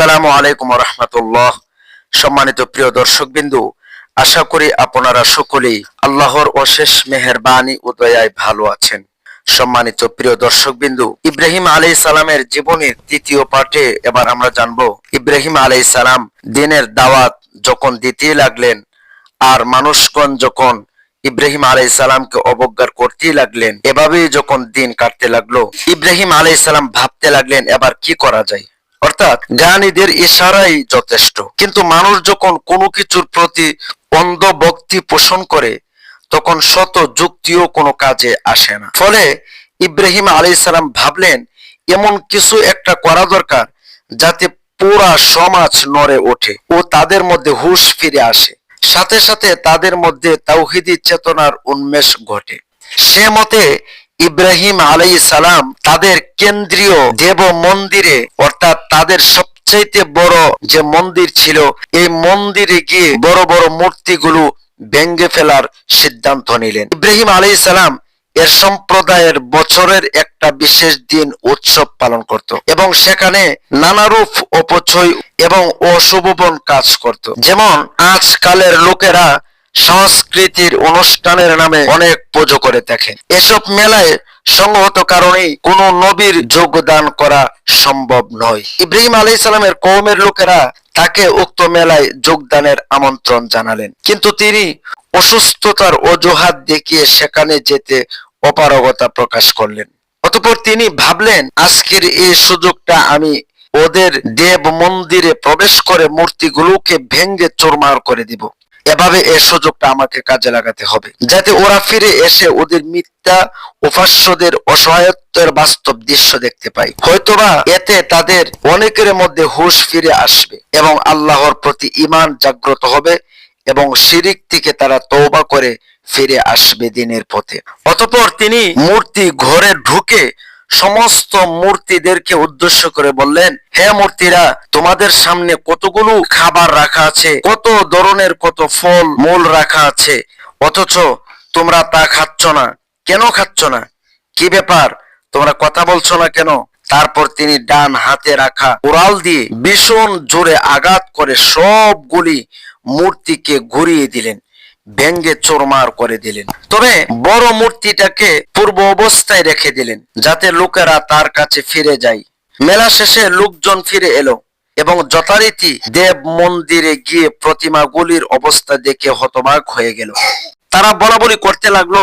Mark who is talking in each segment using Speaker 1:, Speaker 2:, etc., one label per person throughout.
Speaker 1: আসসালামু আলাইকুম রহমতুল্লাহ। সম্মানিত প্রিয় দর্শক বিন্দু আশা করি আপনারা সকলেই আল্লাহর অশেষ মেহেরবানি ও দয়ায় ভালো আছেন। সম্মানিত প্রিয় দর্শক বিন্দু ইব্রাহিম আলাই সালামের জীবনের তৃতীয় পাঠে এবার আমরা জানব, ইব্রাহিম আলাই সালাম দিনের দাওয়াত যখন দিতে লাগলেন, আর মানুষগণ যখন ইব্রাহিম আলাই সালামকে অবজ্ঞার করতেই লাগলেন, এভাবেই যখন দিন কাটতে লাগল, ইব্রাহিম আলাই সালাম ভাবতে লাগলেন, এবার কি করা যায়? অর্থাৎ জ্ঞানীদের ইশারাই যথেষ্ট। কিন্তু মানুষ যখন কোনো কিছুর প্রতি অন্ধ ভক্তি পোষণ করে, তখন শত যুক্তিও কোনো কাজে আসে না। ফলে ইব্রাহিম আলাই সালাম ভাবলেন, এমন কিছু একটা করা দরকার যাতে পুরা সমাজ নড়ে ওঠে ও তাদের মধ্যে হুশ ফিরে আসে। সাথে সাথে তাদের মধ্যে তাওহিদি চেতনার উন্মেষ ঘটে। সে মতে ইব্রাহিম আলাই সালাম তাদের কেন্দ্রীয় দেব মন্দিরে অর্থাৎ তাদের সবচাইতে বড় যে মন্দির ছিল, এই মন্দিরে গিয়ে বড় বড় মূর্তিগুলো ভেঙ্গে ফেলার সিদ্ধান্ত নিলেন। ইব্রাহিম আলাই সালাম এর সম্প্রদায়ের বছরের একটা বিশেষ দিন উৎসব পালন করত এবং সেখানে নানারূপ অপচয় এবং অশুভবন কাজ করত। যেমন আজকালের লোকেরা সংস্কৃতির অনুষ্ঠানের নামে অনেক পুজো করে দেখেন। এসব মেলায় সংগত কারণেই কোন নবীর যোগদান করা সম্ভব নয়। ইব্রাহিম আলাই সালামের কৌমের লোকেরা তাকে উক্ত মেলায় যোগদানের আমন্ত্রণ জানালেন। কিন্তু তিনি অসুস্থতার অজুহাত দেখিয়ে সেখানে যেতে অপারগতা প্রকাশ করলেন। অতঃপর তিনি ভাবলেন, আজকের এই সুযোগটা আমি ওদের দেব মন্দিরে প্রবেশ করে মূর্তিগুলোকে ভেঙ্গে চোরমার করে দিব। এভাবে এই সুযোগটা আমাকে কাজে লাগাতে হবে। যাতে ওরা ফিরে এসে ওদের মিথ্যা উপাস্যদের অসহায়ত্বের বাস্তব দৃশ্য দেখতে পাই হয়তোবা এতে তাদের অনেকের মধ্যে হুশ ফিরে আসবে এবং আল্লাহর প্রতি ইমান জাগ্রত হবে এবং শিরিক থেকে তারা তওবা করে ফিরে আসবে দিনের পথে। অতঃপর তিনি মূর্তি ঘরে ঢুকে সমস্ত মূর্তিদেরকে উদ্দেশ্য করে বললেন, হে মূর্তিরা, তোমাদের সামনে কতগুলো খাবার রাখা আছে? কত ধরনের কত ফল, মূল রাখা আছে? অথচ তোমরা তা খাচ্ছ না। কেন খাচ্ছ না? কি ব্যাপার? তোমরা কথা বলছো না কেন? তারপর তিনি ডান হাতে রাখা উড়াল দিয়ে ভীষণ জোরে আঘাত করে সবগুলি মূর্তিকে ঘুরিয়ে দিলেন। ব্যঙ্গে চোরমার করে দিলেন। তবে বড় মূর্তিটাকে পূর্ব অবস্থায় রেখে দিলেন, যাতে লোকেরা তার কাছে ফিরে যায়। মেলা শেষে লোকজন ফিরে এলো এবং যথারীতি দেব মন্দিরে গিয়ে প্রতিমাগুলির অবস্থা দেখে হতবাক হয়ে গেল। তারা বলা বলি করতে লাগল,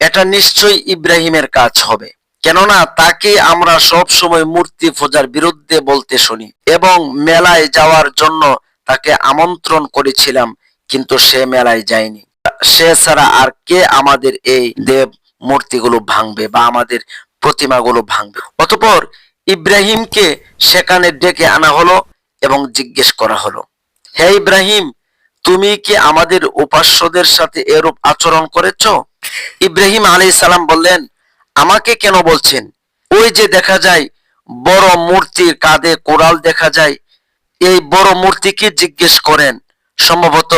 Speaker 1: এটা নিশ্চয়ই ইব্রাহিমের কাজ হবে। কেননা তাকে আমরা সব সময় মূর্তি পূজার বিরুদ্ধে বলতে শুনি এবং মেলায় যাওয়ার জন্য তাকে আমন্ত্রণ করেছিলাম কিন্তু সে মেলায় যায়নি। সে ছাড়া আর কে আমাদের এই দেব মূর্তিগুলো ভাঙবে বা আমাদের প্রতিমাগুলো ভাঙবে? অতঃপর ইব্রাহিমকে সেখানে ডেকে আনা হলো এবং জিজ্ঞেস করা হলো, হে ইব্রাহিম, তুমি কি আমাদের উপাস্যদের সাথে এরূপ আচরণ করেছ? ইব্রাহিম আলী সালাম বললেন, আমাকে কেন বলছেন? ওই যে দেখা যায়, বড় মূর্তির কাঁধে কোরাল দেখা যায়। এই বড় মূর্তিকে জিজ্ঞেস করেন। সম্ভবত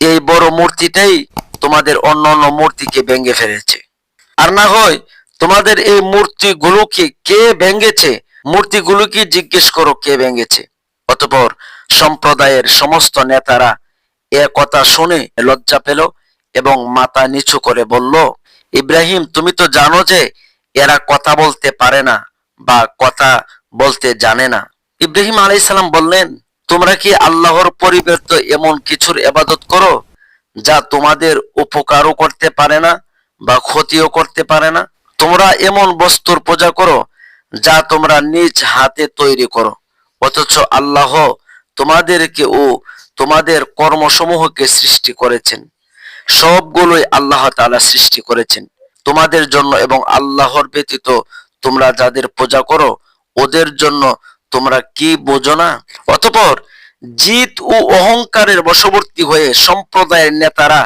Speaker 1: এই বড় মূর্তিটাই তোমাদের অন্য অন্য মূর্তিকে ভেঙে ফেলেছে। আর না হয় তোমাদের এই মূর্তিগুলোকে কে ভেঙেছে? মূর্তিগুলোকে জিজ্ঞেস করো কে ভেঙেছে। অতঃপর সম্প্রদায়ের সমস্ত নেতারা এ কথা শুনে লজ্জা পেল এবং মাথা নিচু করে বলল, ইব্রাহিম, তুমি তো জানো যে এরা কথা বলতে পারে না বা কথা বলতে জানে না। ইব্রাহিম আলাইসালাম বললেন তোমরা কি আল্লাহর পরিবর্ত এমন কিছুর এবাদত করো যা তোমাদের উপকারও করতে পারে না বা ক্ষতিও করতে পারে না? তোমরা এমন বস্তুর পূজা করো যা তোমরা নিজ হাতে তৈরি করো। অথচ আল্লাহ তোমাদেরকে ও তোমাদের কর্মসমূহকে সৃষ্টি করেছেন। সবগুলোই আল্লাহ তালা সৃষ্টি করেছেন। তোমাদের জন্য এবং আল্লাহর ব্যতীত তোমরা যাদের পূজা করো, ওদের জন্য তোমরা কি বোঝো না? অতপর জিত ও অহংকারের বশবর্তী হয়ে সম্প্রদায়ের নেতারা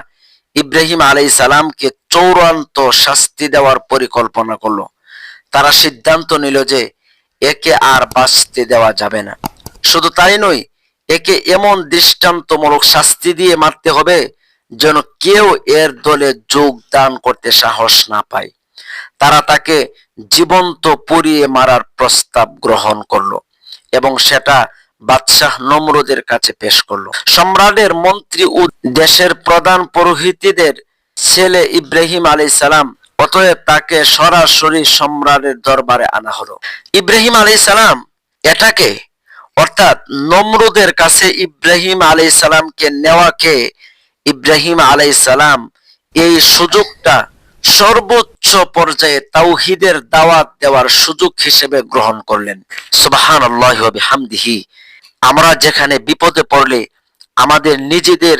Speaker 1: ইব্রাহিম আলাই সালামকে চৌরান্ত শাস্তি দেওয়ার পরিকল্পনা করল। তারা সিদ্ধান্ত নিল যে একে আর বাঁচতে দেওয়া যাবে না। শুধু তাই নয়, একে এমন দৃষ্টান্তমূলক শাস্তি দিয়ে মারতে হবে যেন কেউ এর দলে যোগদান করতে সাহস না পায়। তারা তাকে জীবন্ত পুড়িয়ে মারার প্রস্তাব গ্রহণ করল। এবং সেটা বাদশাহ নমরুদের কাছে পেশ করল। সম্রাটের মন্ত্রী ও দেশের প্রধান পুরোহিতদের ছেলে ইব্রাহিম আলী সালাম, অতএব তাকে সরাসরি সম্রাটের দরবারে আনা হলো। ইব্রাহিম আলী সালাম এটাকে, অর্থাৎ নমরুদের কাছে ইব্রাহিম আলী সালামকে নেওয়াকে ইব্রাহিম আলাই সালাম এই সুযোগটা সর্বোচ্চ পর্যায়ে তাওহিদের দাওয়াত দেওয়ার সুযোগ হিসেবে গ্রহণ করলেন। সুবাহান হামদিহি আমরা যেখানে বিপদে পড়লে আমাদের নিজেদের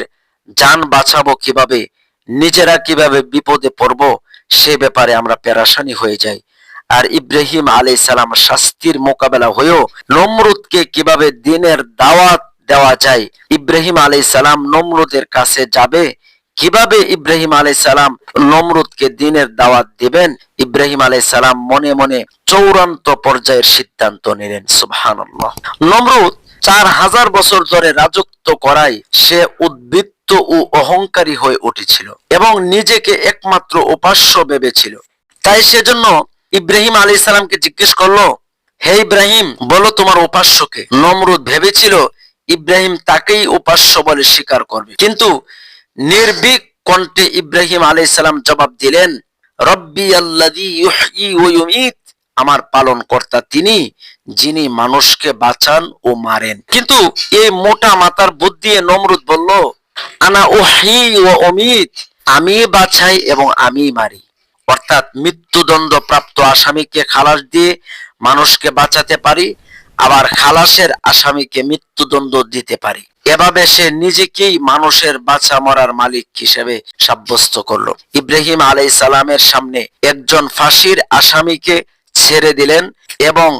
Speaker 1: যান বাঁচাবো কীভাবে, নিজেরা কীভাবে বিপদে পড়ব, সে ব্যাপারে আমরা পেরাশানি হয়ে যাই। আর ইব্রাহিম আলাই সালাম শাস্তির মোকাবেলা হয়েও নমরুদকে কীভাবে দিনের দাওয়াত দেওয়া যায়, ইব্রাহিম আলাই সালাম নমরুদের কাছে যাবে কীভাবে ইব্রাহিম আলাই সালাম নমরুদকে দিনের দাওয়াত দিবেন? ইব্রাহিম আলাই সালাম মনে মনে চৌরান্ত পর্যায়ের সিদ্ধান্ত নিলেন। সুবহান নমরুদ চার হাজার বছর ধরে রাজত্ব করায় সে উদ্বৃত্ত ও অহংকারী হয়ে উঠেছিল এবং নিজেকে একমাত্র উপাস্য ভেবেছিল। তাই সেজন্য ইব্রাহিম আলী সালামকে জিজ্ঞেস করল, হে ইব্রাহিম, বলো তোমার উপাস্যকে। নমরুদ ভেবেছিল, ইব্রাহিম তাকেই উপাস্য বলে স্বীকার করবে। কিন্তু নির্ভীক কণ্ঠে ইব্রাহিম আলী সালাম জবাব দিলেন, রব্বি আল্লাদি আমার পালন কর্তা তিনি, যিনি মানুষকে বাঁচান ও মারেন। কিন্তু এই মোটা মাতার বুদ্ধি নমরুদ বলল, আনা ওহি ও অমিত আমি বাছাই এবং আমি মারি। অর্থাৎ মৃত্যুদণ্ড প্রাপ্ত আসামিকে খালাস দিয়ে মানুষকে বাঁচাতে পারি, আবার খালাসের আসামিকে মৃত্যুদণ্ড দিতে পারি। এভাবে সে নিজেকেই মানুষের বাঁচা মরার মালিক হিসেবে সাব্যস্ত করল। ইব্রাহিম আলাই সালামের সামনে একজন ফাঁসির আসামিকে ছেড়ে দিলেন এবং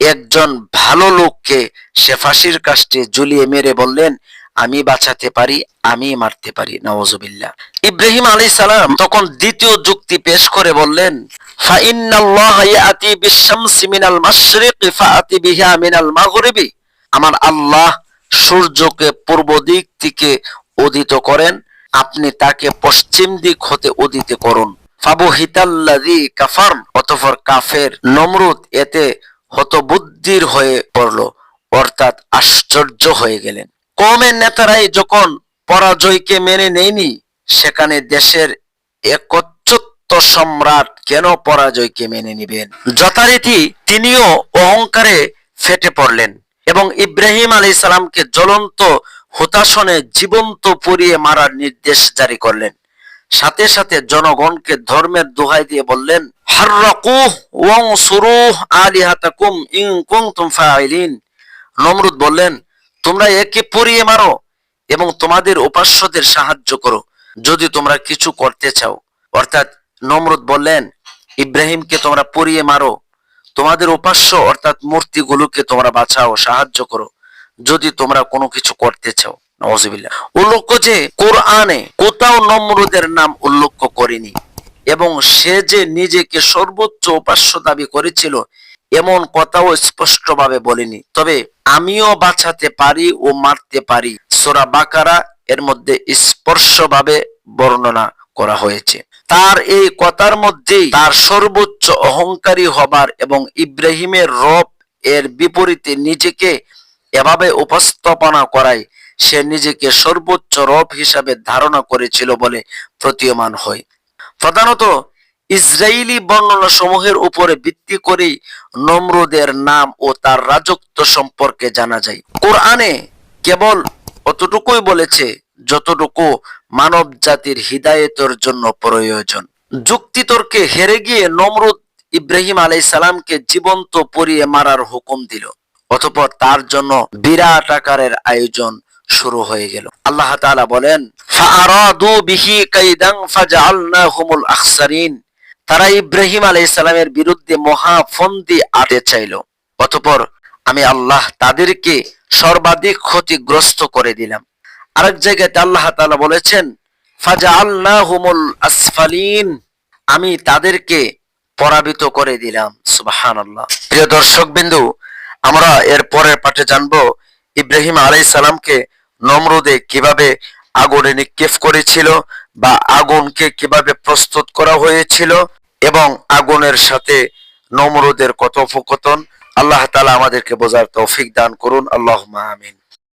Speaker 1: একজন ভালো লোককে সে ফাঁসির কাষ্টে ঝুলিয়ে মেরে বললেন, আমি বাঁচাতে পারি, আমি মারতে পারি নওয়াজুবিল্লাহ ইব্রাহিম আলী সালাম তখন দ্বিতীয় যুক্তি পেশ করে বললেন আমার আল্লাহ সূর্যকে পূর্ব দিক থেকে উদিত করেন। আপনি তাকে পশ্চিম দিক হতে উদিত করুন। ফাবু হিতাল্লাদি কাফার অতফর কাফের নমরুদ এতে হতবুদ্ধির হয়ে পড়ল, অর্থাৎ আশ্চর্য হয়ে গেলেন। কমের নেতারাই যখন পরাজয়কে মেনে নেয়নি, সেখানে দেশের একচ্ছত্ব সম্রাট কেন পরাজয়কে মেনে নিবেন? যথারীতি তিনিও অহংকারে ফেটে পড়লেন। এবং ইব্রাহিম আলী সালামকে জ্বলন্ত হতাশনে জীবন্ত পুড়িয়ে মারার নির্দেশ জারি করলেন। সাথে সাথে জনগণকে ধর্মের দোহাই দিয়ে বললেন নমরুদ বললেন, তোমরা একে পুড়িয়ে মারো এবং তোমাদের উপাস্যদের সাহায্য করো যদি তোমরা কিছু করতে চাও। অর্থাৎ নমরুদ বললেন, ইব্রাহিমকে তোমরা পুড়িয়ে মারো তোমাদের উপাস্য অর্থাৎ মূর্তিগুলোকে তোমরা বাঁচাও সাহায্য করো, যদি তোমরা কোনো কিছু করতে চাও। নওয়াজবিল্লাহ উল্লেখ যে, কোরআনে কোথাও নমরুদের নাম উল্লেখ করেনি, এবং সে যে নিজেকে সর্বোচ্চ উপাস্য দাবি করেছিল, এমন কথাও স্পষ্টভাবে বলেনি। তবে আমিও বাঁচাতে পারি ও মারতে পারি। সোরা বাকারা এর মধ্যে স্পর্শভাবে বর্ণনা করা হয়েছে। তার এই কথার মধ্যেই তার সর্বোচ্চ অহংকারী হবার এবং ইব্রাহিমের রব এর বিপরীতে নিজেকে এভাবে উপস্থাপনা করায়, সে নিজেকে সর্বোচ্চ রব হিসাবে ধারণা করেছিল বলে প্রতীয়মান হয়। প্রধানত ইসরায়েলি বর্ণনা সমূহের উপরে ভিত্তি করেই নমরুদের নাম ও তার রাজত্ব সম্পর্কে জানা যায়। কোরআনে কেবল অতটুকুই বলেছে যতটুকু মানব জাতির হৃদায়তের জন্য প্রয়োজন। যুক্তিতর্কে হেরে গিয়ে নমরুদ ইব্রাহিম আলাই সালামকে জীবন্ত পরিয়ে মারার হুকুম দিল। অতপর তার জন্য বিরাট আকারের আয়োজন শুরু হয়ে গেল। আল্লাহ বলেন তারা ইব্রাহিম আলাইহিস সালামের বিরুদ্ধে মহাফন্দি আটে চাইল। অতপর আমি আল্লাহ তাদেরকে সর্বাধিক ক্ষতিগ্রস্ত করে দিলাম। আরেক জায়গায় আল্লাহ তাআলা বলেছেন, ফাজআলনাহুমুল আসফালিন আমি তাদেরকে পরাবিত করে দিলাম, সুবহানাল্লাহ। প্রিয় দর্শক বিন্দু, আমরা এর পরের পাঠে জানব ইব্রাহিম আলাই সালামকে নমরুদে কীভাবে আগুনে নিক্ষেপ করেছিল বা আগুনকে কীভাবে প্রস্তুত করা হয়েছিল এবং আগুনের সাথে নমরুদের কথোপকথন। আল্লাহ তালা আমাদেরকে বোঝার তৌফিক দান করুন। আল্লাহ আমিন।